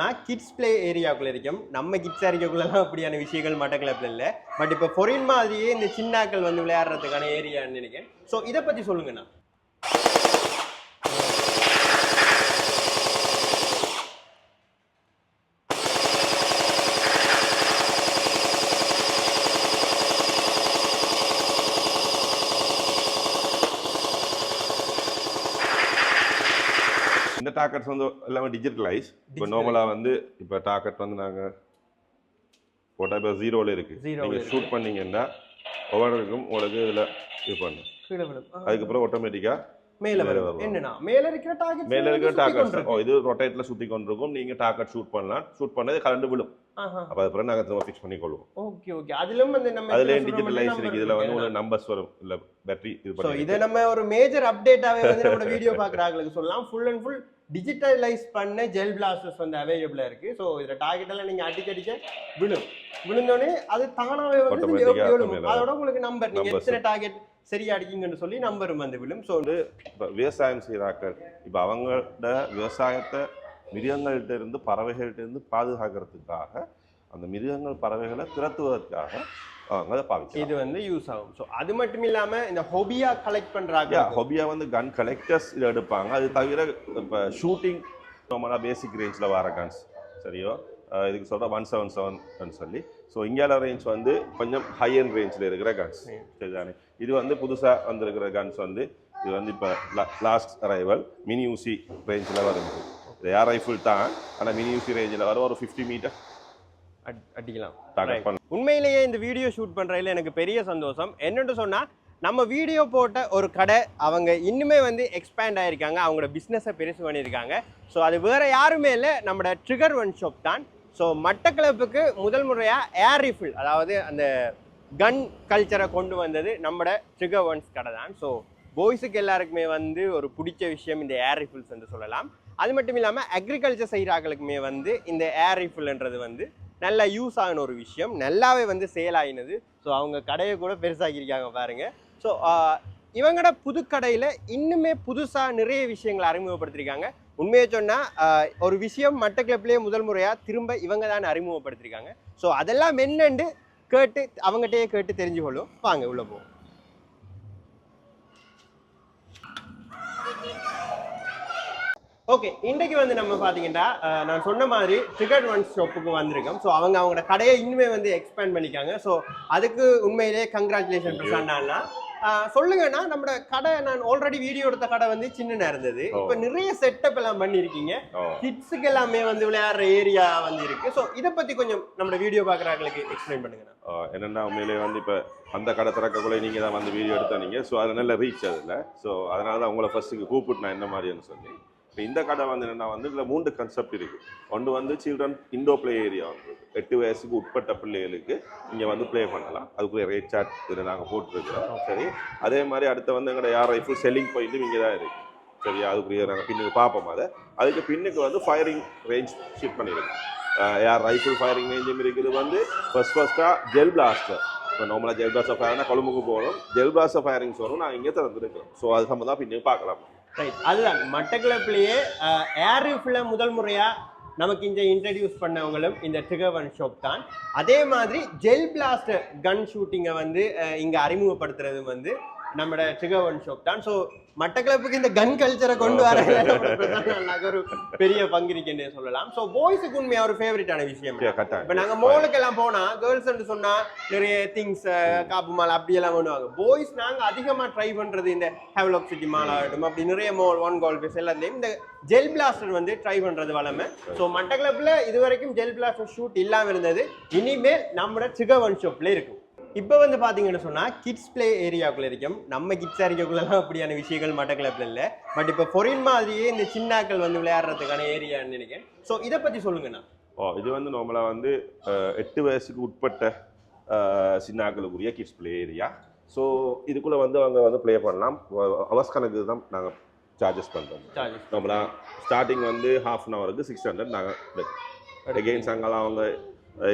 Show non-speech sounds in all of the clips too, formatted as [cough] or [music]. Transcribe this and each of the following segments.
நான் kids play ஏரியாக்குள்ள இருக்கும் நம்ம கிட்ஸ் ஏரியாக்குள்ளலாம் அப்படியான விஷயங்கள் மட்டக்களப்பில் இல்லை. பட் இப்போ ஃபொரின் மாதிரியே இந்த சின்னாக்கள் வந்து விளையாடுறதுக்கான ஏரியான்னு நினைக்கிறேன். ஸோ இதை பற்றி சொல்லுங்கண்ணா. இந்த டாக்கெட்ஸ் வந்து எல்லாமே டிஜிட்டலைஸ் இப்போ நார்மலாக வந்து இப்போ டாக்கெட் வந்து நாங்கள் போட்டால் இப்போ ஜீரோவில் இருக்கு. Zero ல நீங்கள். ஷூட் பண்ணீங்கன்னா ஒவ்வொருக்கும் உங்களுக்கு இதில் இது பண்ணும். அதுக்கப்புறம் ஆட்டோமேட்டிக்காக மேல வரும். என்னன்னா மேல இருக்கிற டார்கெட் மேலே இருக்கிற டாக்கெட்ஸ் ஓ இது ரொட்டேட்டில் சுற்றி கொண்டிருக்கும். நீங்கள் டாக்கெட் ஷூட் பண்ணலாம். ஷூட் பண்ணது கலண்டு விழும். அப்போ அதுக்கப்புறம் நாங்கள் திரும்ப ஃபிக்ஸ் பண்ணிக்கொள்வோம். ஓகே ஓகே அதிலும் வந்து நம்ம அதுல டிஜிட்டலைஸ் இருக்கு. இதுல வந்து. உங்களுக்கு நம்பர்ஸ் வரும். இல்ல பேட்டரி இது பண்ணி இதை நம்ம ஒரு மேஜர் அப்டேட்டாவே வந்து நம்மளோட வீடியோ பார்க்குறாங்களுக்கு சொல்லலாம். ஃபுல் அண்ட் ஃபுல் டிஜிட்டலைஸ் பண்ண ஜெல் பிளாஸ்டர்ஸ் வந்து அவைலபிளா இருக்கு. ஸோ இதுல டார்கெட் எல்லாம் நீங்க அடிக்க அடிக்க விழும். விழுந்தோடனே அது தானாவே வந்து அதோட உங்களுக்கு நம்பர் நீங்க Numbers. எத்தனை டார்கெட் சரியா அடிக்கீங்கன்னு சொல்லி நம்பரும் வந்து விழும். ஸோ இப்போ விவசாயம் செய்கிறாக்கள் இப்போ அவங்களோட விவசாயத்தை மிருகங்கள்ட்ட இருந்து பறவைகள்ட்ட இருந்து பாதுகாக்கிறதுக்காக அந்த மிருகங்கள் பறவைகளை அவங்க அதை பாவிக்கலாம். இது வந்து யூஸ் ஆகும். ஸோ அது மட்டும் இல்லாம இந்த ஹொபியா கலெக்ட் பண்றாங்க. ஹொபியா வந்து கன் கலெக்டர்ஸ் இதை எடுப்பாங்க. அது தவிர இப்போ ஷூட்டிங் நார்மலாக பேசிக் ரேஞ்சில் வர கன்ஸ் சரியோ? இதுக்கு சொல்கிற ஒன் செவன் செவன் சொல்லி. ஸோ இந்தியாவில் ரேஞ்ச் வந்து கொஞ்சம் ஹை அண்ட் ரேஞ்சில் இருக்கிற கன்ஸ் சரிதானே? இது வந்து புதுசாக வந்திருக்கிற கன்ஸ் வந்து இது வந்து இப்போ லாஸ்ட் அரைவல் மினி ஊசி ரேஞ்சில் வருது. இது ஏர் ரைஃபிள் தான். ஆனால் மினி ஊசி ரேஞ்சில் வரும். ஒரு ஃபிஃப்டி மீட்டர் அடிக்கலாம். உண்மையிலேயே இந்த வீடியோ ஷூட் பண்றதுல எனக்கு பெரிய சந்தோஷம். என்னன்னு சொன்னா நம்ம வீடியோ போட்ட ஒரு கடை அவங்க இன்னுமே வந்து எக்ஸ்பேண்ட் ஆயிருக்காங்க. அவங்களோட பிஸ்னஸை பெருசு பண்ணியிருக்காங்க. ஸோ அது வேற யாருமே இல்லை. நம்மளோட ட்ரிகர் ஒன் ஷாப் தான். ஸோ மட்டக்களப்புக்கு முதல் முறையாக ஏர் ரிஃபில் அதாவது அந்த கன் கல்ச்சரை கொண்டு வந்தது நம்மளோட ட்ரிகர் ஒன்ஸ் கடை தான். ஸோ பாய்ஸுக்கு எல்லாருக்குமே வந்து ஒரு பிடிச்ச விஷயம் இந்த ஏர் ரிஃபில்ஸ் என்று சொல்லலாம். அது மட்டும் இல்லாமல் அக்ரிகல்ச்சர் செய்கிறாங்களுக்குமே வந்து இந்த ஏர் ரிஃபில்ன்றது வந்து நல்லா யூஸ் ஆகின ஒரு விஷயம். நல்லாவே வந்து சேல் ஆகினது ஸோ அவங்க கடையை கூட பெருசாக்கியிருக்காங்க பாருங்க. ஸோ இவங்களோட புதுக்கடையில் இன்னுமே புதுசாக நிறைய விஷயங்களை அறிமுகப்படுத்தியிருக்காங்க உண்மையை சொன்னால் ஒரு விஷயம் மட்டக்கிளப்பிலேயே முதல் முறையாக திரும்ப இவங்க தான் அறிமுகப்படுத்தியிருக்காங்க ஸோ அதெல்லாம் என்னண்டு கேட்டு அவங்ககிட்டயே கேட்டு தெரிஞ்சுக்கொள்ளும் வாங்க உள்ளே போவோம். ஓகே இன்றைக்கு வந்து நம்ம பார்த்தீங்கன்னா நான் சொன்ன மாதிரி ட்ரிகர்ட் ஒன் ஷாப்புக்கு வந்திருக்கோம். ஸோ அவங்க அவங்களோட கடையை இன்னுமே வந்து எக்ஸ்பேண்ட் பண்ணிக்காங்க ஸோ அதுக்கு உண்மையிலே கங்க்ராச்சுலேஷன் பிரசாண்டானா சொல்லுங்கன்னா நம்மளோட கடை நான் ஆல்ரெடி வீடியோ எடுத்த கடை வந்து சின்னனா இருந்தது. இப்போ நிறைய செட்டப் எல்லாம் பண்ணியிருக்கீங்க. கிட்ஸுக்கு எல்லாமே வந்து விளையாடுற ஏரியா வந்து இருக்கு. ஸோ இதை பத்தி கொஞ்சம் நம்மளோட வீடியோ பார்க்குறாங்களுக்கு எக்ஸ்பிளைன் பண்ணுங்க. என்னன்னா உண்மையிலே வந்து இப்போ அந்த கடை திறக்கக்குள்ள நீங்கள் தான் வந்து வீடியோ எடுத்தீங்க ஸோ அது நல்ல ரீச் அதில். ஸோ அதனால தான் உங்களை ஃபர்ஸ்ட்டுக்கு கூப்பிட்டு நான் என்ன மாதிரின்னு சொல்லி இப்போ இந்த கடை வந்து என்னன்னா வந்து இதில் மூன்று கன்செப்ட் இருக்குது ஒன்று வந்து சில்ட்ரன் இண்டோ ப்ளே ஏரியா வந்து எட்டு வயசுக்கு உட்பட்ட பிள்ளைகளுக்கு இங்கே வந்து ப்ளே பண்ணலாம். அதுக்குரிய ரேட் சார்ட் இதில் நாங்கள் போட்டுருக்கிறோம். சரி. அதே மாதிரி அடுத்து வந்து எங்களோட யார் ரைஃபிள் செல்லிங் பாயிண்ட்டும் இங்கே தான் இருக்குது சரியா? அதுக்குரிய நாங்கள் பின்னுக்கு பார்ப்போம் அதை. அதுக்கு பின்னுக்கு வந்து ஃபயரிங் ரேஞ்ச் ஷிஃப்ட் பண்ணியிருக்கோம் யார் ரைஃபிள் ஃபயரிங் ரேஞ்சும் இருக்குது வந்து ஃபர்ஸ்ட் ஃபர்ஸ்ட்டாக ஜெல் பிளாஸ்டர் இப்போ நார்மலாக ஜெல் பிளாஸ்டர் ஃபயர்னா கொழும்புக்கு போகணும் ஜெல் பிளாஸ்டர் ஃபயரிங்ஸ் வரும் நான் இங்கே திறந்துருக்கோம் ஸோ அது சம்மந்தம் பின்னுக்கு பார்க்கலாம். ரைட் அதுதான். மட்டக்களப்பிலேயே ஏர் ரிஃபில் முதல் முறையாக நமக்கு இந்த இன்ட்ரடியூஸ் பண்ணவங்களும் இந்த ட்ரிகவன் ஷாப் தான். அதே மாதிரி ஜெல் பிளாஸ்டர் கன் ஷூட்டிங்கை வந்து இங்கே அறிமுகப்படுத்துறது வந்து நம்மளோட ட்ரிகவன் ஷாப் தான் ஸோ மட்டக்களப்புக்கு இந்த கன் கல்ச்சரை கொண்டு வர ஒரு பெரிய பங்கு இருக்குன்னு சொல்லலாம். ஸோ பாய்ஸுக்கு உண்மையா ஒரு ஃபேவரட்டான விஷயம் இப்ப நாங்க மோலுக்கு எல்லாம் போனா கேர்ள்ஸ் சொன்னா நிறைய திங்ஸ் காப்பு மால் அப்படி எல்லாம் பண்ணுவாங்க. பாய்ஸ் நாங்க அதிகமா ட்ரை பண்றது இந்த ஹெவலப் சிட்டி மால் ஆகட்டும் அப்படி நிறைய மால் ஒன் கால் பேஸ் எல்லாத்தையும் இந்த ஜெல் பிளாஸ்டர் வந்து ட்ரை பண்றது வளமை. ஸோ மட்டக்களப்பில் இது வரைக்கும் ஜெல் பிளாஸ்டர் ஷூட் இல்லாம இருந்தது. இனிமேல் நம்மளோட சிகவன் ஷாப்ல இருக்கும். இப்போ வந்து பாத்தீங்கன்னு சொன்னா கிட்ஸ் ப்ளே ஏரியாக்குள்ள இருக்கும் நம்ம கிட்ஸ் ஏரியாக்குள்ளலாம் அப்படியான விஷயங்கள் மட்டக்களப்பில் இல்லை. பட் இப்போ ஃபொரின் மாதிரியே இந்த சின்னாக்கள் வந்து விளையாடுறதுக்கான ஏரியான்னு நினைக்கிறேன். ஸோ இதை பத்தி சொல்லுங்கண்ணா. ஓ இது வந்து நார்மலாக வந்து எட்டு வயசுக்கு உட்பட்ட சின்னாக்களுக்குரிய கிட்ஸ் ப்ளே ஏரியா ஸோ இதுக்குள்ளே வந்து அவங்க வந்து ப்ளே பண்ணலாம். அவர்ஸ் கணக்கு தான் நாங்கள் சார்ஜஸ் பண்ணுறோம் நம்மளா ஸ்டார்டிங் வந்து ஹாஃப் அன் ஹவருக்கு சிக்ஸ் ஹண்ட்ரட் நாங்கள் எகெயின் அங்கெல்லாம் அவங்க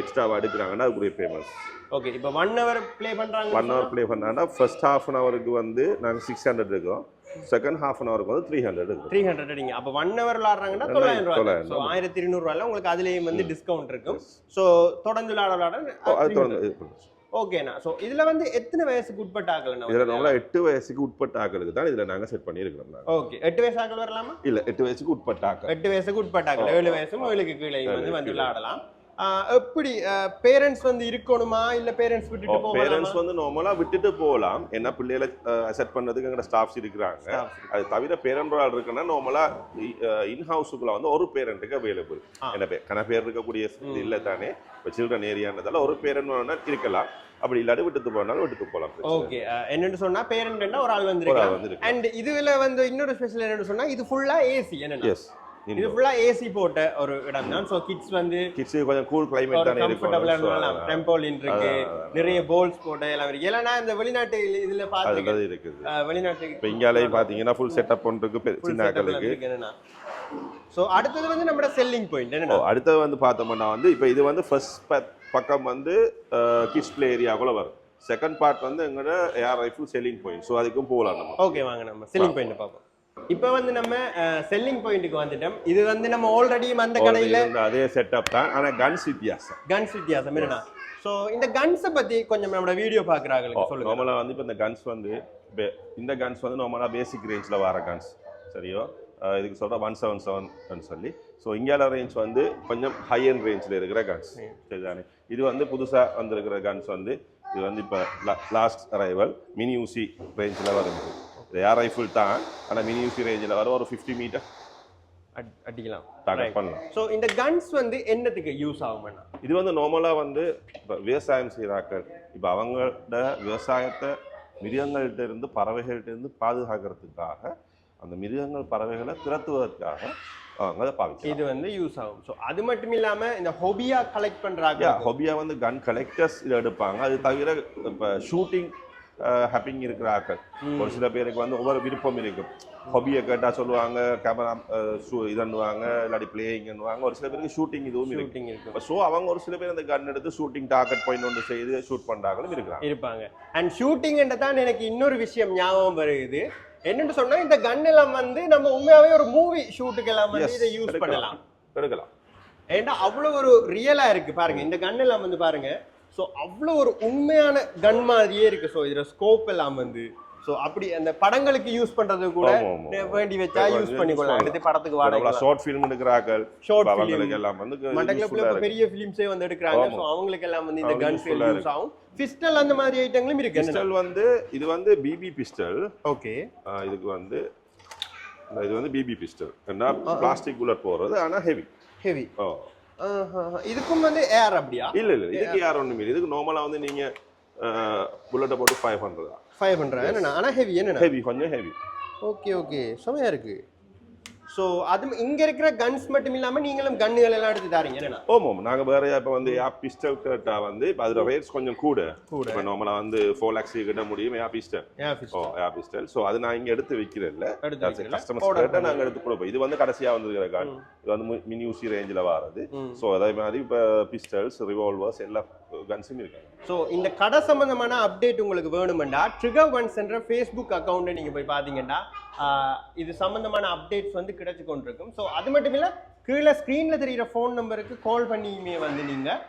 எக்ஸ்ட்ராவாக எடுக்கிறாங்கன்னா அதுக்குரிய பேமெண்ட்ஸ் ஓகே இப்போ ஒன் ஹவர் ப்ளே பண்றாங்க ஒன் ஹவர் ப்ளே பண்ணாங்கன்னா ஃபர்ஸ்ட் ஹாஃப் அன் ஹவருக்கு வந்து நாங்கள் சிக்ஸ் ஹண்ட்ரட் இருக்கோம். செகண்ட் ஹாஃப் அன் ஹவருக்கு வந்து த்ரீ ஹண்ட்ரட் இருக்கு த்ரீ ஹண்ட்ரட் அடிங்க அப்போ ஒன் ஹவர் விளாடுறாங்கன்னா தொள்ளாயிரம் ரூபாய். ஸோ ஆயிரத்தி இருநூறுவாயில் உங்களுக்கு அதுலேயும் வந்து டிஸ்கவுண்ட் இருக்கும். ஸோ தொடர்ந்து விளாட விளாட அது தொடர்ந்து. ஓகேண்ணா ஸோ இதில் வந்து எத்தனை வயசுக்கு உட்பட்ட ஆக்கலண்ணா இதுல நம்மள எட்டு வயசுக்கு உட்பட்ட ஆக்களுக்கு தான் இதுல நாங்க செட் பண்ணியிருக்கிறோம். ஓகே எட்டு வயசு ஆக்கள் வரலாமா? இல்ல எட்டு வயசுக்கு உட்பட்ட ஆக்கள் எட்டு வயசுக்கு உட்பட்ட ஆக்கள் ஓ. ஏழு வயசும் ஏழுக்கு கீழே வந்து வந்து. விளையாடலாம். எப்படி பேரண்ட்ஸ் வந்து இருக்கணுமா? இல்ல பேரண்ட்ஸ் விட்டுட்டு போகலாமா? பேரண்ட்ஸ் வந்து நார்மலா விட்டுட்டு போகலாம். என்ன பிள்ளைகளை செட் பண்றதுக்கு எங்கட ஸ்டாஃப்ஸ் இருக்கிறாங்க. அது தவிர பேரண்ட் ஆள் இருக்குன்னா நார்மலா இன் ஹவுஸுக்குள்ள வந்து ஒரு பேரண்ட்டுக்கு அவைலபிள். என்ன பேர் கன பேர் இருக்கக்கூடிய இல்லை தானே? இப்போ சில்ட்ரன் ஏரியான்றதால ஒரு பேரண்ட் வேணா இருக்கலாம். அப்படி இல்லாட்டி விட்டுட்டு போனாலும் விட்டுட்டு போகலாம். ஓகே என்னன்னு சொன்னா பேரண்ட் ஒரு ஆள் ஒரு வந்து அண்ட் இதுல வந்து இன்னொரு ஸ்பெஷல் என்னன்னு சொன்னா இது ஃபுல்லா ஏசி எஸ் இது ஃபுல்லா ஏசி போட்ட ஒரு இடம் தான். ஸோ கிட்ஸ் வந்து கிட்ஸ் கொஞ்சம் கூல் கிளைமேட் தானே So, இருக்கலாம் டெம்போலின் இருக்கு. நிறைய போல்ஸ் போட்டு எல்லாம் இருக்கு. இல்லைன்னா இந்த வெளிநாட்டு இதுல அது இருக்குது. வெளிநாட்டுக்கு இப்போ இங்காலையும் பார்த்தீங்கன்னா ஃபுல் செட்டப் ஒன்றுக்கு பெ- சின்ன ஆக்களுக்கு ஸோ அடுத்தது வந்து நம்மளோட செல்லிங் பாயிண்ட் ஓ, என்னன்னா அடுத்தது வந்து பார்த்தோம்னா வந்து இப்போ இது வந்து ஃபர்ஸ்ட் பக்கம் வந்து கிட்ஸ் பிளே ஏரியாக்குள்ள வரும். செகண்ட் பார்ட் வந்து எங்களோட air rifle selling point so அதுக்கும் போகலாம் நம்ம. ஓகே வாங்க நம்ம. செல்லிங் பாயிண்ட் பார்ப்போம். இப்போ வந்து நம்ம செல்லிங் பாயிண்ட்டுக்கு வந்துட்டோம். இது வந்து நம்ம ஆல்ரெடி அந்த கடையில அதே செட்டப் தான். ஆனால் கன்ஸ் வித்தியாசம். கன்ஸ் வித்தியாசம். என்னன்னா ஸோ இந்த கன்ஸை பத்தி கொஞ்சம் நம்மளோட வீடியோ பார்க்குறாங்களுக்கு சொல்லுங்க. நார்மலாக வந்து இப்போ இந்த கன்ஸ் வந்து இந்த கன்ஸ் வந்து நார்மலாக பேசிக் ரேஞ்சில் வர கன்ஸ் சரியோ? இதுக்கு சொல்கிற ஒன் செவன் செவன் சொல்லி. ஸோ இந்தியாவில் ரேஞ்ச் வந்து கொஞ்சம் ஹை அண்ட் ரேஞ்சில் இருக்கிற கன்ஸ் சரிதானே? இது வந்து புதுசாக வந்திருக்கிற கன்ஸ் வந்து இது வந்து இப்போ லாஸ்ட் அரைவல் மினி ஊசி ரேஞ்சில் வருது. இது ஏர் ரைஃபிள் தான். ஆனால் மினி ஊசி ரேஞ்சில் வர ஒரு ஃபிஃப்டி மீட்டர் அட்- அடிக்கலாம். டார்கெட் பண்ணலாம். ஸோ இந்த கன்ஸ் வந்து என்னத்துக்கு யூஸ் ஆகும்னா இது வந்து நார்மலாக வந்து இப்போ விவசாயம் செய்கிறாக்கள் இப்போ அவங்களோட விவசாயத்தை மிருகங்கள்ட்ட இருந்து பறவைகள்ட்ட இருந்து பாதுகாக்கிறதுக்காக அந்த மிருகங்கள் பறவைகளை திரட்டுவதற்காக அவங்க பாவிக்கலாம். இது வந்து யூஸ் ஆகும். ஸோ அது மட்டும் இல்லாம இந்த ஹொபியா கலெக்ட் பண்றாங்க. ஹொபியா வந்து கன் கலெக்டர்ஸ் இதை எடுப்பாங்க. அது தவிர இப்போ ஷூட்டிங் ஹேப்பிங் இருக்கிற ஆக்கள் ஒரு சில பேருக்கு வந்து ஒவ்வொரு விருப்பம் இருக்கும். ஹொபியை கேட்டால் சொல்லுவாங்க கேமரா இதன்னுவாங்க இல்லாட்டி பிளேயிங்னுவாங்க ஒரு சில பேருக்கு ஷூட்டிங் இதுவும் ஷூட்டிங் இருக்கு ஸோ அவங்க ஒரு சில பேர் அந்த கன் எடுத்து ஷூட்டிங் டார்கெட் பாயிண்ட் ஒன்று செய்து ஷூட் பண்ணுறாங்களும் இருக்கிறாங்க இருப்பாங்க. அண்ட் ஷூட்டிங் தான் எனக்கு இன்னொரு விஷயம் ஞாபகம் வருது. என்னன்னு சொன்னா இந்த கன் எல்லாம் வந்து நம்ம உண்மையாவே ஒரு மூவி ஷூட்டுக்கு எல்லாம் வந்து இதை யூஸ். பண்ணலாம். எடுக்கலாம். ஏன்னா அவ்வளோ ஒரு ரியலா இருக்கு பாருங்க. இந்த கன் எல்லாம் வந்து பாருங்க. ஸோ அவ்வளோ ஒரு உண்மையான கன் மாதிரியே இருக்கு. ஸோ இதுல ஸ்கோப் எல்லாம் வந்து ஸோ அப்படி அந்த படங்களுக்கு யூஸ் பண்றது கூட. வேண்டி வச்சா யூஸ் use அடுத்து படத்துக்கு வாடகை ஷார்ட் ஃபிலிம் எடுக்கிறார்கள். ஷார்ட் ஃபிலிம் எல்லாம் வந்து மட்டக்களப்புல. பெரிய ஃபிலிம்ஸே வந்து எடுக்கிறாங்க. ஸோ அவங்களுக்கு எல்லாம் வந்து இந்த கன்ஸ் யூஸ் ஆகும் பிஸ்டல் அந்த மாதிரி ஐட்டங்களும் இருக்கு. பிஸ்டல் வந்து இது வந்து பிபி பிஸ்டல் ஓகே இதுக்கு வந்து இது வந்து பிபி பிஸ்டல் ஏன்னா பிளாஸ்டிக் புல்லட் போடுறது ஆனா ஹெவி ஹெவி ஓ இதுக்கும் வந்து ஏர் அப்படியா? இல்ல இல்ல. இதுக்கு யார் ஒண்ணும் இல்லை. இதுக்கு நார்மலா வந்து நீங்க புல்லட்டை போட்டு ஃபைவ் ஹண்ட்ரட் ஃபைவ் ஹண்ட்ரட் என்னண்ணா? ஆனா ஹெவி என்னண்ணா? ஹெவி கொஞ்சம் ஹெவி ஓகே ஓகே செமையா இருக்கு. ஸோ அது இங்க இருக்கிற கன்ஸ் மட்டும் இல்லாம நீங்களும் கன்னுகள் எல்லாம் எடுத்து தாரீங்க. ஓமாம் நாங்க வேற இப்ப வந்து யா பிஸ்டல் கேட்டா வந்து இப்ப அதோட ரேட்ஸ் கொஞ்சம் கூட. கூட. இப்ப நார்மலா வந்து ஃபோர் லேக்ஸ் கிட்ட முடியும் yeah pistol? Oh yeah pistol so அது நான் இங்க எடுத்து எடுத்து வைக்கிறீங்களா? கஸ்டமர்ஸ் கேட்டால் நாங்கள் எடுத்து கொடுப்போம் இது வந்து கடைசியா வந்திருக்கிற ம். இது வந்து மினி ஊசி ரேஞ்சில் வர்றது ம். ஸோ அதே மாதிரி இப்போ பிஸ்டல்ஸ் ரிவால்வர்ஸ் எல்லா கன்ஸும் இருக்காங்க ஸோ இந்த கடை சம்பந்தமான அப்டேட் உங்களுக்கு வேணுமெண்டா ட்ரிகர் ஒன்ஸ் என்ற ஃபேஸ்புக் அக்கௌண்ட்டை நீங்கள் போய் பார்த்தீங்கன்னா இது சம்பந்தமான அப்டேட்ஸ் வந்து கிடைச்சு கொண்டிருக்கும் ஸோ அது மட்டும் இல்லை கீழே ஸ்க்ரீனில் தெரிகிற ஃபோன் நம்பருக்கு கால் பண்ணியுமே வந்து நீங்கள்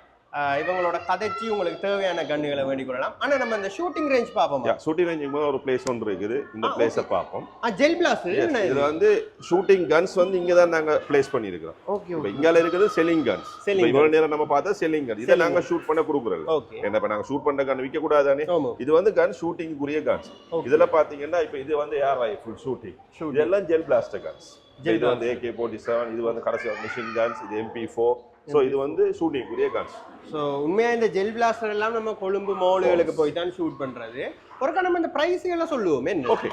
இவங்களோட கதைச்சி உங்களுக்கு தேவையான கன்னுகளை வேண்டிக் கொள்ளலாம். ஆனால் நம்ம இந்த ஷூட்டிங் ரேஞ்ச் பார்ப்போமா? ஷூட்டிங் போது ஒரு பிளேஸ் ஒன்று இருக்குது. இந்த பிளேஸை பார்ப்போம். ஜெல் பிளாஸ் இதுல வந்து ஷூட்டிங் கன்ஸ் வந்து இங்க தான் நாங்க பிளேஸ் பண்ணியிருக்கிறோம். ஓகே இப்போ இங்கால இருக்குது செல்லிங் கன்ஸ் Selling இவ்வளவு நேரம் நம்ம பார்த்தா செல்லிங் கன் இதை நாங்க ஷூட் பண்ண கொடுக்குறோம் ஓகே என்ன இப்ப நாங்க ஷூட் பண்ற கன் விற்க கூடாதானே? இது வந்து கன் ஷூட்டிங்குரிய கன்ஸ். இதுல பாத்தீங்கன்னா இப்போ இது வந்து ஏர் ரைஃபிள் ஷூட்டிங். இதெல்லாம் ஜெல் பிளாஸ்டர் கன்ஸ் இது வந்து ஏகே ஃபோர்ட்டி செவன் இது வந்து கடைசி மிஷின் கன்ஸ் இது எம்பி ஃபோர் ஸோ இது வந்து ஷூட்டிங்குரிய கன்ஸ் ஸோ உண்மையா இந்த ஜெல் பிளாஸ்டர் எல்லாம் நம்ம கொழும்பு மாலுகளுக்கு போய் தான் ஷூட் பண்றது. ஒருக்கா நம்ம இந்த ப்ரைஸுகளை சொல்லுவோம் ஓகே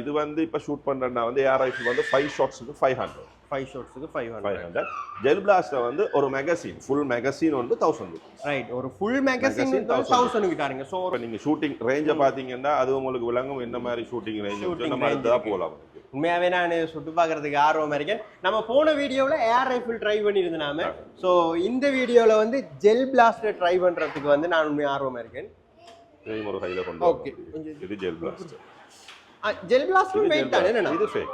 இது வந்து இப்போ ஷூட் பண்றேன்னா வந்து ஏர் ரைஃபிள் வந்து ஃபைவ் ஷாட்ஸுக்கு five hundred five ஷாட்ஸுக்கு five hundred hundred gel blaster வந்து ஒரு மெகசின் ஃபுல் மெகசின் வந்து தௌசண்ட் ரைட் ஒரு ஃபுல் மேகசின் Magazine 1000. தௌசண்ட் தாருங்க ஸோ இப்போ நீங்க ஷூட்டிங் ரேஞ்சை பாத்தீங்கன்னா அது உங்களுக்கு விளங்கும் என்ன மாதிரி ஷூட்டிங் ரேஞ்ச் நம்ம range அடுத்ததா இருக்கு. போகலாம் உண்மையாவே நான் சுட்டு பார்க்கறதுக்கு ஆர்வமா இருக்கேன். நம்ம போன வீடியோவில் ஏர் ரைஃபிள் ட்ரை பண்ணியிருந்தாம ஸோ இந்த வீடியோவில் வந்து ஜெல் பிளாஸ்டர் ட்ரை பண்றதுக்கு வந்து நான் உண்மையாக ஆர்வமா இருக்கேன். வரணும். இது ஜெல் பிளாஸ்டர் ஜெல் பிளாஸ்டும் இது வெயிட் தானே? இது fake.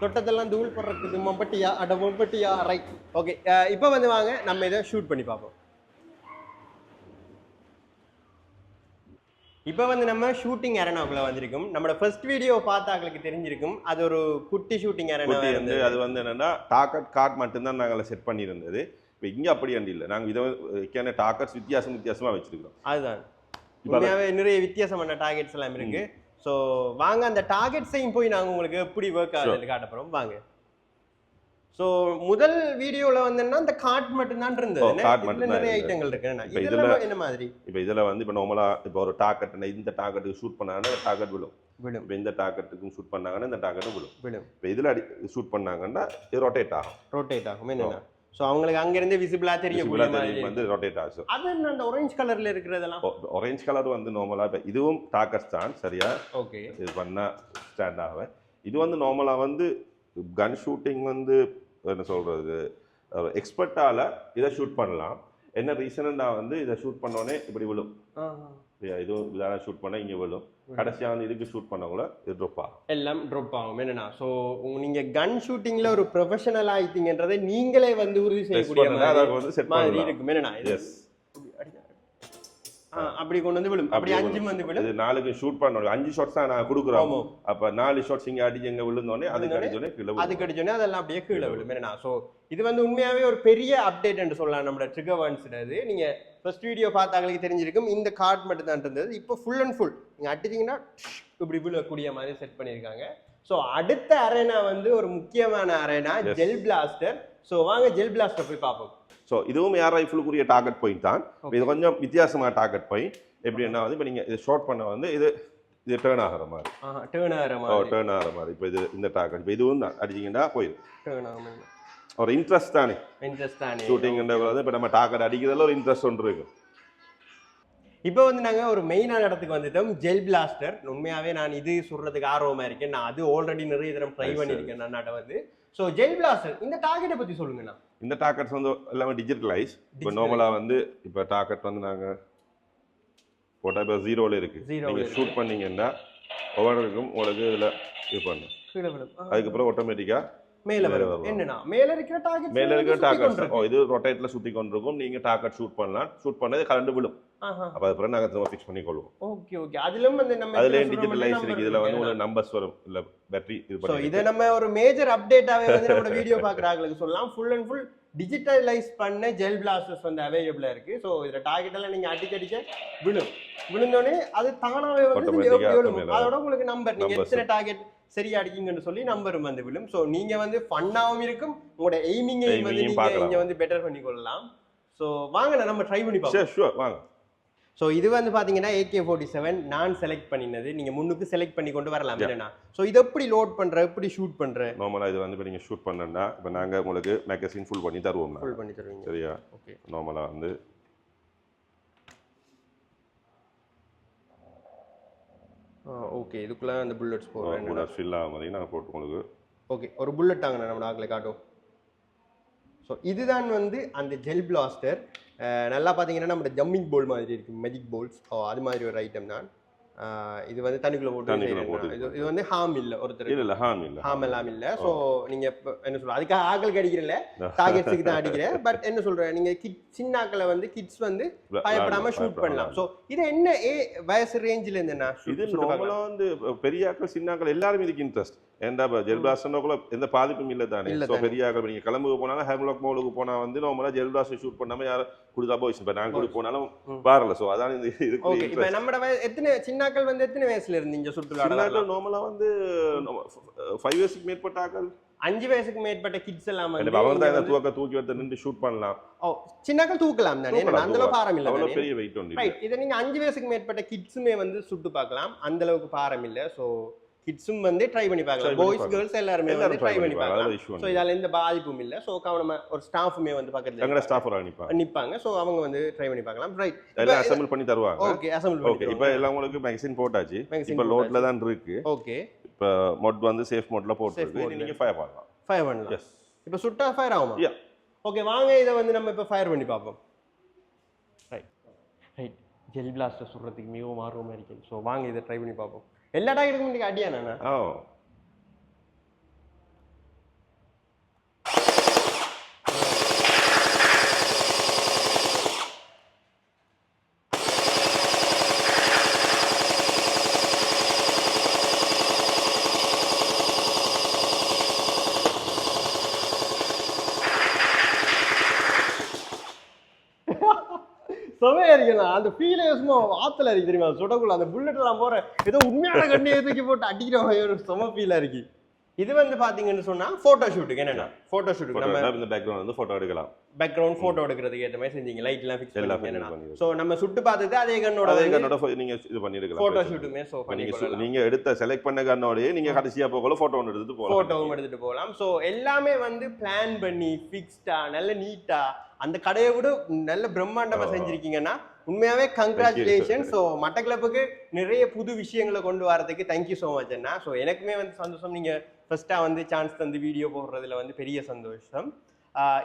தொட்டத்தெல்லாம் தூள் போடுறதுக்கு மொப்பட்டியா அட மொப்பட்டியா ரைட் ஓகே இப்போ வந்து வாங்க நம்ம இதை ஷூட் பண்ணி பார்ப்போம். இப்போ வந்து நம்ம ஷூட்டிங் அரேனாக்குள்ள வந்திருக்கும். நம்மளோட ஃபர்ஸ்ட் வீடியோ பார்த்தாங்களுக்கு தெரிஞ்சிருக்கும். அது ஒரு குட்டி ஷூட்டிங் அரேனா வந்து அது வந்து என்னன்னா டாக்கட் கார்ட் மட்டும்தான் நாங்கள் செட் பண்ணியிருந்தது. இப்போ இங்கே அப்படி அண்டி இல்லை. நாங்கள் இதை டாக்கட்ஸ் வித்தியாசம் வித்தியாசமா வச்சிருக்கிறோம். அதுதான். உண்மையாவே நிறைய வித்தியாசமான டார்கெட்ஸ் எல்லாம் இருக்கு. ஸோ வாங்க அந்த டார்கெட்ஸையும் போய் நாங்கள் உங்களுக்கு எப்படி ஒர்க் ஆகுதுன்னு காட்ட வாங்க. ஸோ முதல் வீடியோல வந்தோம்னா அந்த கார்ட் மட்டும்தான் இருந்தது. இதுல மட்டும்தான் நிறைய. ஐட்டங்கள் இருக்கு. இதுல- என்ன மாதிரி? இப்போ இதில் வந்து இப்போ நார்மலாக இப்போ ஒரு டாக்கெட் இந்த டாக்கெட்டுக்கு ஷூட் பண்ணாங்கன்னா டாக்கெட் விழும். விடும் இப்போ இந்த டாக்கெட்டுக்கும் ஷூட் பண்ணாங்கன்னா இந்த டாக்கெட்டும் விழும். விடும் இப்போ இதில் அடி ஷூட் பண்ணாங்கன்னா இது ரொட்டேட் ஆகும். ரோட்டேட் ஆகும். என்னன்னா ஸோ அவங்களுக்கு அங்கிருந்து விசிபிளா தெரியக்கூடிய மாதிரி வந்து ரொட்டேட் ஆகும். அது என்ன அந்த orange கலர்ல இருக்கிறதெல்லாம்? ஆரஞ்சு கலர் வந்து நார்மலாக இப்போ இதுவும் டாக்கெட்ஸ் தான் சரியா? ஓகே இது பண்ணால் ஸ்டாண்ட் ஆகும் இது வந்து நார்மலாக வந்து கன் ஷூட்டிங் வந்து என்ன சொல்கிறது எக்ஸ்பர்ட்டால் இதை ஷூட் பண்ணலாம். என்ன ரீசன்னா வந்து இதை ஷூட் பண்ணோடனே இப்படி விழும். இதுவும் இதால ஷூட் பண்ணால் இங்கே விழும். கடைசியாக வந்து இதுக்கு ஷூட் பண்ணக்குள்ள இது ட்ராப் ஆகும். எல்லாம் ட்ராப் ஆகும். என்னன்னா ஸோ நீங்க கன் ஷூட்டிங்ல ஒரு ப்ரொஃபஷனல் ஆயிட்டீங்கன்றதை நீங்களே வந்து உறுதி செய்யக்கூடிய மாதிரி இருக்கும். என்னன்னா இது எஸ் அப்படி கொண்டு வந்து விழும். அப்படி அஞ்சு வந்து விழும். இது நாளுக்கு ஷூட் பண்ணணும். அஞ்சு ஷாட்ஸ் தான் நான் கொடுக்குறோம். அப்ப நாலு ஷாட்ஸ் இங்க அடிச்சு எங்க விழுந்தோடனே அதுக்கு அடிச்சோடனே கீழே அது விழும். கடிச்சோடனே அதெல்லாம் அப்படியே கீழே விழும். என்னன்னா ஸோ இது வந்து உண்மையாவே ஒரு பெரிய அப்டேட் என்று சொல்லலாம். நம்மளோட ட்ரிகர் வான்ஸ்டது நீங்க ஃபர்ஸ்ட் வீடியோ பார்த்தாங்களுக்கு தெரிஞ்சிருக்கும். இந்த கார்டு மட்டும் தான் இருந்தது. இப்போ ஃபுல் அண்ட் ஃபுல் நீங்க அடிச்சீங்கன்னா இப்படி விழக்கூடிய மாதிரி செட் பண்ணியிருக்காங்க. ஸோ அடுத்த அரேனா வந்து ஒரு முக்கியமான அரேனா. ஜெல் பிளாஸ்டர் ஸோ வாங்க ஜெல் பிளாஸ்டர் போய் பார்ப்போம். ஸோ இதுவும் ஏர் ரைஃபிளுக்குரிய டார்கெட் பாயிண்ட் தான். இது கொஞ்சம் வித்தியாசமான டார்கெட் பாயிண்ட் எப்படின்னா வந்து இப்போ நீங்கள் இது ஷார்ட் பண்ண வந்து இது இது டேர்ன் ஆகிற மாதிரி. டேர்ன் ஆகிற ஓ மாதிரி. டேர்ன் ஆகிற மாதிரி. இப்போ இது இந்த டார்கெட் இப்போ இதுவும் தான். அடிச்சிங்கன்னா போயிடும். டேர்ன் ஆகும் ஒரு இன்ட்ரெஸ்ட் தானே. இன்ட்ரெஸ்ட் தானே. ஷூட்டிங்ன்றது இப்போ நம்ம டார்கெட் அடிக்கிறதுல ஒரு இன்ட்ரெஸ்ட் ஒன்று இருக்கு. இப்போ வந்து நாங்கள் ஒரு மெயினான இடத்துக்கு வந்துட்டோம். ஜெல் பிளாஸ்டர் உண்மையாகவே நான் இது சுடுறதுக்கு ஆர்வமாக இருக்கேன். நான் அது ஆல்ரெடி நிறைய தரம் ட்ரை. பண்ணியிருக்கேன். நாட்ட வந்து. ஸோ ஜெல் பிளாஸ்டர் இந்த டார்கெட்டை பற்றி சொல்லுங்கண்ணா. இந்த டார்கெட்ஸ் வந்து எல்லாமே டிஜிட்டலைஸ் இப்போ. நார்மலாக வந்து இப்போ டார்கெட் வந்து நாங்கள் போட்டால் இப்போ ஜீரோவில் இருக்குது நீங்கள். ஷூட் பண்ணீங்கன்னா ஒவ்வொருக்கும் உங்களுக்கு இதில் இது பண்ணும். அதுக்கப்புறம் ஆட்டோமேட்டிக்காக மேலே மேல வரும். இருக்கிற டார்கெட் மேலே இருக்கிற டார்கெட் ஓ இது ரொட்டேட்ல சுற்றி கொண்டிருக்கும். நீங்கள் டார்கெட் ஷூட் பண்ணலாம். ஷூட் பண்ணது கரண்ட் விழும். அப்போ அதுக்கப்புறம் நாங்கள் திரும்ப ஃபிக்ஸ் பண்ணி கொள்வோம் ஓகே ஓகே அதிலும் வந்து நம்ம அதுலேயும் சொல்ற டிஜிட்டலைஸ் இருக்கு. இதில் வந்து. ஒரு நம்பர்ஸ் வரும். இல்லை பேட்டரி இது பண்ணி இதை நம்ம ஒரு மேஜர் அப்டேட்டாவே வந்து நம்மளோட வீடியோ பார்க்குறாங்களுக்கு சொல்லலாம். ஃபுல் அண்ட் ஃபுல் டிஜிட்டலைஸ் பண்ண ஜெல் பிளாஸ்டர்ஸ் வந்து அவைலபிளாக இருக்கு. ஸோ இதில் டார்கெட் எல்லாம் நீங்கள் அடிக்க அடிக்க விழும். விழுந்தோடனே அது தானாவே வந்து விழும். அதோட உங்களுக்கு நம்பர் நீங்கள் Numbers. எத்தனை டார்கெட் சரியா அடிக்கீங்கன்னு சொல்லி நம்பரும் வந்து விழும். ஸோ நீங்க வந்து ஃபன்னாகவும் இருக்கும். உங்களோட எய்மிங்கையும் வந்து நீங்க வந்து பெட்டர் பண்ணி கொள்ளலாம் ஸோ வாங்க நம்ம ட்ரை பண்ணி பார்ப்போம். ஷூர் வாங்க. ஸோ இது வந்து பார்த்தீங்கன்னா ஏகே ஃபோர்ட்டி செவன் நான் செலக்ட் பண்ணினது. நீங்கள் முன்னுக்கு செலக்ட் பண்ணி கொண்டு வரலாம். இல்லைனா ஸோ இது எப்படி லோட் பண்ணுற எப்படி ஷூட் பண்ணுற நார்மலாக இது வந்து இப்போ நீங்கள் ஷூட் பண்ணா இப்போ நாங்கள் உங்களுக்கு மேகசின் ஃபுல் பண்ணி தருவோம் ஃபுல் பண்ணி தருவீங்க. சரியா? ஓகே நார்மலாக வந்து ஓகே இதுக்குள்ள அந்த புல்லட்ஸ் போடுறேன். கூட ஃபில் ஆக மாதிரி நாங்கள் போட்டு உங்களுக்கு ஓகே ஒரு புல்லட் தாங்கண்ணா நம்ம நாக்கில் காட்டும். ஸோ இதுதான் வந்து அந்த ஜெல் பிளாஸ்டர் நல்லா பார்த்தீங்கன்னா நம்ம ஜம்மிங் போல் மாதிரி இருக்கு மெஜிக் போல்ஸ் ஓ அது மாதிரி ஒரு ஐட்டம் தான். இது வந்து தண்ணிக்குள்ள போட்டு இது வந்து ஹார்ம் இல்லை ஒருத்தர் இல்லை ஹார்ம் இல்லை. ஹார்ம் எல்லாம் இல்லை. ஸோ நீங்க இப்ப என்ன சொல்ற அதுக்காக ஆக்களுக்கு அடிக்கிறல டார்கெட்ஸுக்கு தான் [laughs] அடிக்கிறேன். பட் என்ன சொல்றேன் நீங்க கிட் சின்ன ஆக்களை வந்து கிட்ஸ் வந்து பயப்படாம ஷூட் பண்ணலாம். ஸோ இது என்ன ஏ வயசு ரேஞ்சில் இருந்துண்ணா இது நார்மலாக வந்து பெரிய ஆக்கள் சின்ன ஆக்கள் எல்லாரும் இதுக்கு இன்ட்ரெஸ்ட் ஏன்டா இப்போ ஜெல் பிளாஸ்டர்னாக்குள்ள எந்த பாதிப்பும் இல்லை தானே. ஸோ. பெரிய ஆக்கள் நீங்கள் கிளம்புக்கு போனாலும் ஹேம்லாக் மோலுக்கு போனால் வந்து நார்மலாக ஜெல் பிளாஸ்டர் ஷூட் பண்ணாமல் யாரும் கொடுத்தா போய் இப்போ நாங்கள் கூட போனாலும். பாரல ஸோ அதான் இந்த இதுக்கு ஓகே இப்போ வய எத்தனை சின்னாக்கள் வந்து எத்தனை வயசுல இருந்து இங்க சுற்றுலா சின்னாக்கள் நார்மலாக வந்து ஃபைவ் இயர்ஸ்க்கு மேற்பட்ட ஆக்கள். அஞ்சு வயசுக்கு மேற்பட்ட கிட்ஸ் எல்லாம் வந்து அவங்க தான் இந்த தூக்க தூக்கி வந்து நின்று ஷூட் பண்ணலாம். ஓ சின்னாக்கள் தூக்கலாம் தானே? அந்த அளவு பாரம் இல்ல அவ்வளோ பெரிய வெயிட் ஒன்று ரைட் இதை நீங்க அஞ்சு வயசுக்கு மேற்பட்ட கிட்ஸுமே வந்து சுட்டு பார்க்கலாம். அந்த அளவுக்கு பாரம் இல்ல. ஸோ கிட்ஸும் வந்து ட்ரை பண்ணி பார்க்கலாம் பாய்ஸ். கேர்ள்ஸ் எல்லாருமே வந்து ட்ரை பண்ணி பார்க்கலாம் ஸோ இதால எந்த பாதிப்பும் இல்ல ஸோ கவனமா ஒரு ஸ்டாஃபுமே வந்து பக்கத்துல எங்கட ஸ்டாஃப் ஒரு அனுப்பிப்பாங்க நிப்பாங்க ஸோ அவங்க வந்து ட்ரை பண்ணி பார்க்கலாம் ரைட் எல்லாம் அசம்பிள் பண்ணி தருவாங்க ஓகே அசம்பிள் ஓகே இப்போ எல்லாம் உங்களுக்கு மேக்சின் போட்டாச்சு இப்போ லோட்ல தான் இருக்கு ஓகே இப்போ மோட் வந்து சேஃப் மோட்ல போட்டுருக்கு ல. நீங்க ஃபயர் பண்ணலாம் ஃபயர் பண்ணலாம் எஸ் இப்போ சுட்டா ஃபயர் ஆகுமா. ஓகே வாங்க இதை வந்து நம்ம இப்போ ஃபயர் பண்ணி பார்ப்போம் ரைட் ரைட் ஜெல் பிளாஸ்டர் சுடுறதுக்கு மிகவும் ஆர்வமாக இருக்கேன் ஸோ வாங்க இதை ட்ரை பண்ணி பார்ப்போம் എല്ലാ ടാർഗറ്റും അടിയാനാണ്. ഓ. அந்த ஃபீலே சும்மா ஆத்துல இருக்கு தெரியுமா? சுடக்குள்ள அந்த புல்லட் எல்லாம் போற ஏதோ உண்மையான கண்ணியை தூக்கி போட்டு அடிக்கிற ஒரு சும ஃபீலா இருக்கு. இது வந்து பாத்தீங்கன்னு சொன்னா போட்டோ ஷூட்டுக்கு என்னன்னா போட்டோ ஷூட்டுக்கு நம்ம இந்த பேக்ரவுண்ட் வந்து ஃபோட்டோ எடுக்கலாம். பேக்ரவுண்ட் போட்டோ எடுக்கிறதுக்கு ஏற்ற மாதிரி செஞ்சீங்க. லைட் எல்லாம் ஃபிக்ஸ் எல்லாம் பண்ணி. ஸோ நம்ம சுட்டு பார்த்துட்டு அதே கண்ணோட அதே கண்ணோட நீங்க இது பண்ணிருக்கலாம் போட்டோ. ஷூட்டுமே ஸோ நீங்க நீங்க எடுத்த செலக்ட் பண்ண கண்ணோடயே நீங்க கடைசியா போகல போட்டோ ஒன்று எடுத்துட்டு போகலாம். போட்டோவும் எடுத்துட்டு போகலாம். ஸோ எல்லாமே வந்து பிளான் பண்ணி ஃபிக்ஸ்டா நல்ல நீட்டா அந்த கடையை விட நல்ல பிரம்மாண்டமா. செஞ்சிருக்கீங்கன்னா உண்மையாவே கங்க்ராச்சுலேஷன் ஸோ மட்டக்களப்புக்கு நிறைய புது விஷயங்களை கொண்டு வரதுக்கு தேங்க்யூ ஸோ மச் அண்ணா. ஸோ எனக்குமே வந்து சந்தோஷம். நீங்க ஃபர்ஸ்டா வந்து சான்ஸ் தந்து வீடியோ போடுறதுல வந்து பெரிய சந்தோஷம்.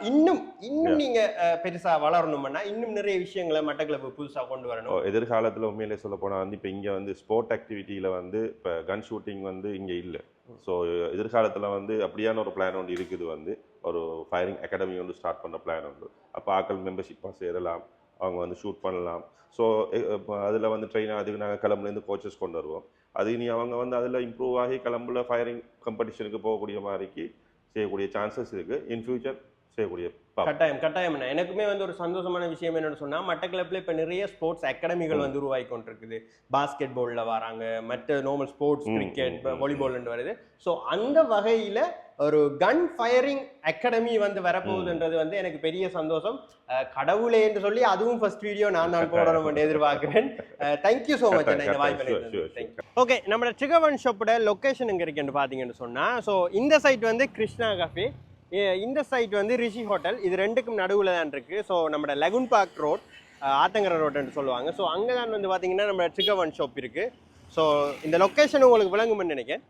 இன்னும் இன்னும் நீங்க பெருசா வளரணும்னா இன்னும் நிறைய விஷயங்களை மட்டக்களப்பு புதுசா கொண்டு வரணும். எதிர்காலத்துல உண்மையிலே சொல்ல போனா வந்து இப்போ இங்க வந்து ஸ்போர்ட் ஆக்டிவிட்டியில வந்து இப்போ கன் ஷூட்டிங் வந்து இங்க இல்ல. ஸோ எதிர்காலத்துல வந்து அப்படியான ஒரு பிளான் ஒன்று இருக்குது வந்து. ஒரு ஃபயரிங் அகாடமி வந்து ஸ்டார்ட் பண்ண பிளான் உண்டு. அப்போ ஆக்கள் மெம்பர்ஷிப்பாக சேரலாம். அவங்க வந்து ஷூட் பண்ணலாம். ஸோ அதில் வந்து ட்ரெயின் அதுக்கு நாங்கள் கிளம்புலேருந்து கோச்சஸ் கொண்டு வருவோம். அது இனி அவங்க வந்து அதில் இம்ப்ரூவ் ஆகி கிளம்புல ஃபயரிங் காம்படிஷனுக்கு போகக்கூடிய மாதிரிக்கு செய்யக்கூடிய சான்சஸ் இருக்குது இன் ஃபியூச்சர் செய்யக்கூடிய கட்டாயம் கட்டாயம். எனக்குமே வந்து ஒரு சந்தோஷமான விஷயம் என்னன்னு சொன்னா மட்டக்களப்பில் இப்போ நிறைய ஸ்போர்ட்ஸ் அகாடமிகள் வந்து உருவாகி கொண்டிருக்குது. பாஸ்கெட் பால்ல வராங்க மற்ற நார்மல் ஸ்போர்ட்ஸ் கிரிக்கெட் ம், ம். வாலிபால் வருது. ஸோ அந்த வகையில ஒரு கன் ஃபயரிங் அகாடமி வந்து வரப்போகுதுன்றது வந்து எனக்கு பெரிய சந்தோஷம். கடவுளே என்று சொல்லி அதுவும் ஃபர்ஸ்ட் வீடியோ நான் தான் போடணும் என்று எதிர்பார்க்கிறேன். தேங்க்யூ ஸோ மச் இந்த வாய்ப்பு ஓகே நம்ம சிகவன் ஷாப்போட லொக்கேஷன் எங்கே இருக்குன்னு பார்த்தீங்கன்னு சொன்னால் ஸோ இந்த சைட் வந்து கிருஷ்ணா கஃபே இந்த சைட் வந்து ரிஷி ஹோட்டல் இது ரெண்டுக்கும் நடுவில் தான் இருக்குது ஸோ நம்ம லெகுன் பார்க் ரோட் ஆத்தங்கர ரோட்னு சொல்லுவாங்க. ஸோ அங்கே தான் வந்து பார்த்தீங்கன்னா நம்ம சிகவன் ஷாப் இருக்குது ஸோ இந்த லொக்கேஷன் உங்களுக்கு விளங்கும்னு நினைக்கிறேன்.